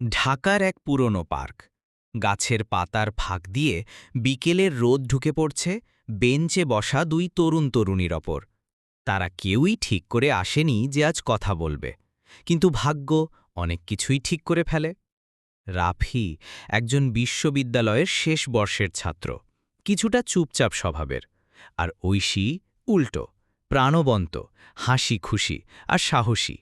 ঢাকার এক পুরনো পার্ক। গাছের পাতার ফাঁক দিয়ে বিকেলের রোদ ঢুকে পড়ছে, বেঞ্চে বসা দুই তরুণ তরুণীর ওপর। তারা কেউই ঠিক করে আসেনি যে আজ কথা বলবে। কিন্তু ভাগ্য অনেক কিছুই ঠিক করে ফেলে। রাফি একজন বিশ্ববিদ্যালয়ের শেষ বর্ষের ছাত্র, কিছুটা চুপচাপ স্বভাবের। আর ঐশী উল্টো, প্রাণবন্ত হাসি খুশি আর সাহসী।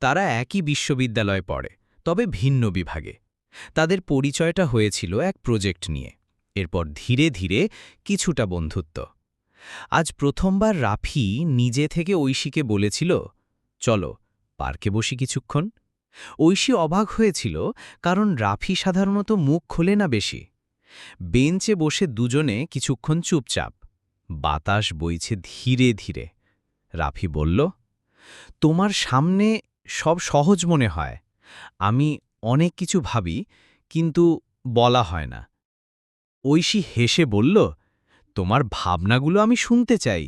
তারা একই বিশ্ববিদ্যালয়ে পড়ে। তবে ভিন্ন বিভাগে। তাদের পরিচয়টা হয়েছিল এক প্রজেক্ট নিয়ে। এরপর ধীরে ধীরে কিছুটা বন্ধুত্ব। আজ প্রথমবার রাফি নিজে থেকে ঐশীকে বলেছিল, চলো, পার্কে বসি কিছুক্ষণ। ঐশী অবাক হয়েছিল, কারণ রাফি সাধারণত মুখ খোলে না বেশি। বেঞ্চে বসে দুজনে কিছুক্ষণ চুপচাপ। বাতাস বইছে ধীরে ধীরে। রাফি বলল, তোমার সামনে সব সহজ মনে হয়। আমি অনেক কিছু ভাবি, কিন্তু বলা হয় না। ঐশী হেসে বলল, তোমার ভাবনাগুলো আমি শুনতে চাই।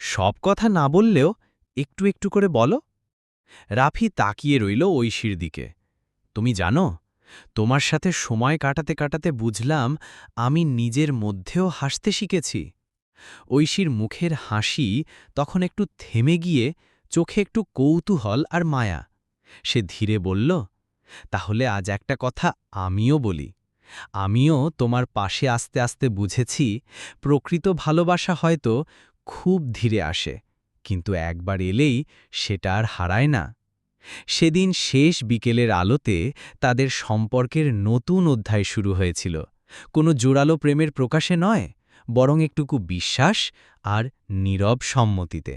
সব কথা না বললেও একটু একটু করে বলো। রাফি তাকিয়ে রইল ঐশীর দিকে। তুমি জানো, তোমার সাথে সময় কাটাতে কাটাতে বুঝলাম আমি নিজের মধ্যেও হাসতে শিখেছি। ঐশীর মুখের হাসি তখন একটু থেমে গিয়ে চোখে একটু কৌতূহল আর মায়া। সে ধীরে বলল, তাহলে আজ একটা কথা আমিও বলি। আমিও তোমার পাশে আস্তে আস্তে বুঝেছি, প্রকৃত ভালোবাসা হয়তো খুব ধীরে আসে, কিন্তু একবার এলেই সেটা আর হারায় না। সেদিন শেষ বিকেলের আলোতে তাদের সম্পর্কের নতুন অধ্যায় শুরু হয়েছিল। কোনো জোরালো প্রেমের প্রকাশে নয়, বরং একটুকু বিশ্বাস আর নীরব সম্মতিতে।